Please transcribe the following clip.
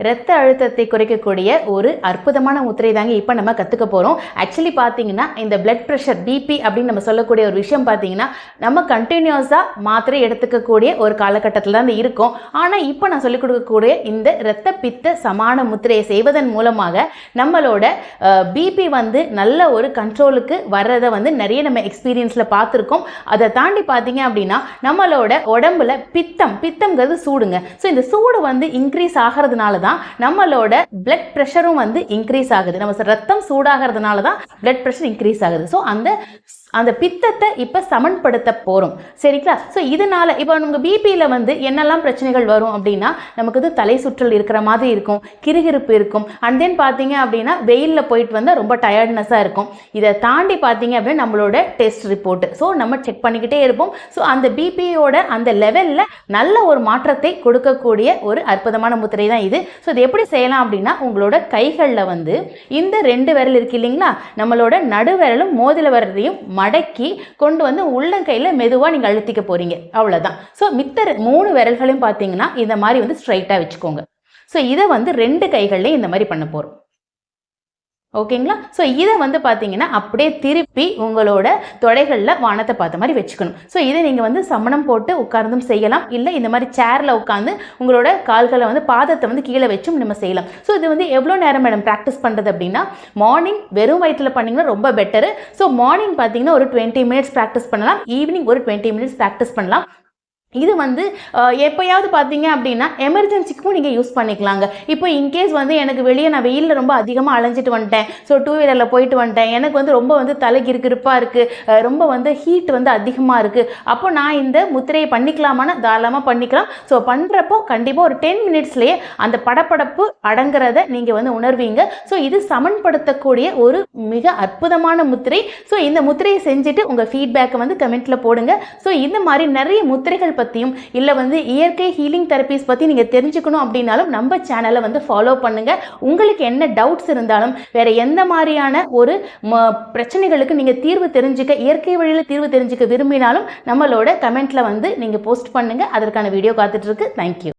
இரத்த அழுத்தத்தை குறைக்கக்கூடிய ஒரு அற்புதமான முத்திரை தாங்க இப்போ நம்ம கற்றுக்க போகிறோம் ஆக்சுவலி பார்த்தீங்கன்னா இந்த பிளட் ப்ரெஷர் பிபி அப்படின்னு நம்ம சொல்லக்கூடிய ஒரு விஷயம் பார்த்தீங்கன்னா நம்ம கண்டினியூஸாக மாத்திரை எடுத்துக்கக்கூடிய ஒரு காலகட்டத்தில் தான் இருக்கும். ஆனால் இப்போ நான் சொல்லிக் கொடுக்கக்கூடிய இந்த இரத்த பித்த சமான முத்திரையை செய்வதன் மூலமாக நம்மளோட பிபி வந்து நல்ல ஒரு கண்ட்ரோலுக்கு வர்றதை வந்து நிறைய நம்ம எக்ஸ்பீரியன்ஸில் பார்த்துருக்கோம் அதை தாண்டி பார்த்தீங்க அப்படின்னா நம்மளோட உடம்புல பித்தம் பித்தம்ங்கிறது சூடுங்க. ஸோ இந்த சூடு வந்து இன்க்ரீஸ் ஆகிறதுனால தான் நம்மளோட பிளட் ப்ரெஷரும் வந்து இன்க்ரீஸ் ஆகுது. நம்ம ரத்தம் சூடாகிறதுனால தான் பிளட் ப்ரெஷர் இன்க்ரீஸ் ஆகுது. ஸோ அந்த அந்த பித்தத்தை இப்போ சமன்படுத்த போகிறோம் சரிங்களா? ஸோ இதனால் இப்போ நமக்கு பிபியில் வந்து என்னெல்லாம் பிரச்சனைகள் வரும் அப்படின்னா நமக்கு இது தலை சுற்றல் இருக்கிற மாதிரி இருக்கும் கிருகிருப்பு இருக்கும். அண்ட் தென் பார்த்தீங்க அப்படின்னா வெயிலில் போயிட்டு வந்தால் ரொம்ப டயர்ட்னஸாக இருக்கும். இதை தாண்டி பார்த்தீங்க அப்படின்னா நம்மளோட டெஸ்ட் ரிப்போர்ட்டு ஸோ நம்ம செக் பண்ணிக்கிட்டே இருப்போம். ஸோ அந்த பிபியோட அந்த லெவலில் நல்ல ஒரு மாற்றத்தை கொடுக்கக்கூடிய ஒரு அற்புதமான முத்திரை தான் இது. ஸோ இது எப்படி செய்யலாம் அப்படின்னா உங்களோட கைகளில் வந்து இந்த ரெண்டு விரல் இருக்கு இல்லைங்களா? நம்மளோட நடுவிரலும் மோதில விரலையும் மடக்கி கொண்டு வந்து உள்ளங்கையில் மெதுவாக நீங்கள் அழுத்திக்க போகிறீங்க அவ்வளோதான் ஸோ மித்த மூணு விரல்களையும் பார்த்தீங்கன்னா இந்த மாதிரி வந்து ஸ்ட்ரைட்டாக வச்சுக்கோங்க. ஸோ இதை வந்து ரெண்டு கைகள்லையும் இந்த மாதிரி பண்ண போகிறோம் ஓகேங்களா? ஸோ இதை வந்து பார்த்தீங்கன்னா அப்படியே திருப்பி உங்களோட தொடைகளில் வானத்தை பார்த்த மாதிரி வச்சுக்கணும். ஸோ இதை நீங்கள் வந்து சமணம் போட்டு உட்கார்ந்தும் செய்யலாம். இல்லை இந்த மாதிரி சேரில் உட்காந்து உங்களோட கால்களை வந்து பாதத்தை வந்து கீழே வச்சும் நம்ம செய்யலாம். ஸோ இது வந்து எவ்வளோ நேரம் மேடம் ப்ராக்டிஸ் பண்ணுறது அப்படின்னா மார்னிங் வெறும் வயிற்றில் பண்ணிங்கன்னா ரொம்ப பெட்டரு ஸோ மார்னிங் பார்த்தீங்கன்னா ஒரு டுவெண்ட்டி மினிட்ஸ் ப்ராக்டிஸ் பண்ணலாம். ஈவினிங் ஒரு டுவெண்ட்டி மினிட்ஸ் ப்ராக்டிஸ் பண்ணலாம். இது வந்து எப்போயாவது பார்த்தீங்க அப்படின்னா எமர்ஜென்சிக்கும் நீங்கள் யூஸ் பண்ணிக்கலாங்க. இப்போ இன்கேஸ் வந்து எனக்கு வெளியே நான் வெயிலில் ரொம்ப அதிகமாக அலைஞ்சிட்டு வந்துட்டேன். ஸோ டூ வீலரில் போயிட்டு வந்துட்டேன். எனக்கு வந்து ரொம்ப வந்து தலைக்கு இருப்பாக இருக்குது ரொம்ப வந்து ஹீட் வந்து அதிகமாக இருக்குது அப்போ நான் இந்த முத்திரையை பண்ணிக்கலாமான்னு தாராளமாக பண்ணிக்கலாம். ஸோ பண்ணுறப்போ கண்டிப்பாக ஒரு டென் மினிட்ஸ்லேயே அந்த படப்படப்பு அடங்குறத நீங்கள் வந்து உணர்வீங்க. ஸோ இது சமன்படுத்தக்கூடிய ஒரு மிக அற்புதமான முத்திரை. ஸோ இந்த முத்திரையை செஞ்சுட்டு உங்கள் ஃபீட்பேக்கை வந்து கமெண்ட்டில் போடுங்க. ஸோ இந்த மாதிரி நிறைய முத்திரைகள் பற்றியும் இல்லை வந்து இயற்கை ஹீலிங் தெரப்பிஸ் பற்றி நீங்கள் தெரிஞ்சுக்கணும் அப்படின்னாலும் நம்ம சேனலை வந்து ஃபாலோ பண்ணுங்கள் உங்களுக்கு என்ன டவுட்ஸ் இருந்தாலும் வேறு எந்த மாதிரியான ஒரு பிரச்சனைகளுக்கு நீங்கள் தீர்வு தெரிஞ்சுக்க இயற்கை வழியில் தீர்வு தெரிஞ்சுக்க விரும்பினாலும் நம்மளோட கமெண்ட்டில் வந்து நீங்கள் போஸ்ட் பண்ணுங்கள் அதற்கான வீடியோ காத்துட்ருக்கு தேங்க்யூ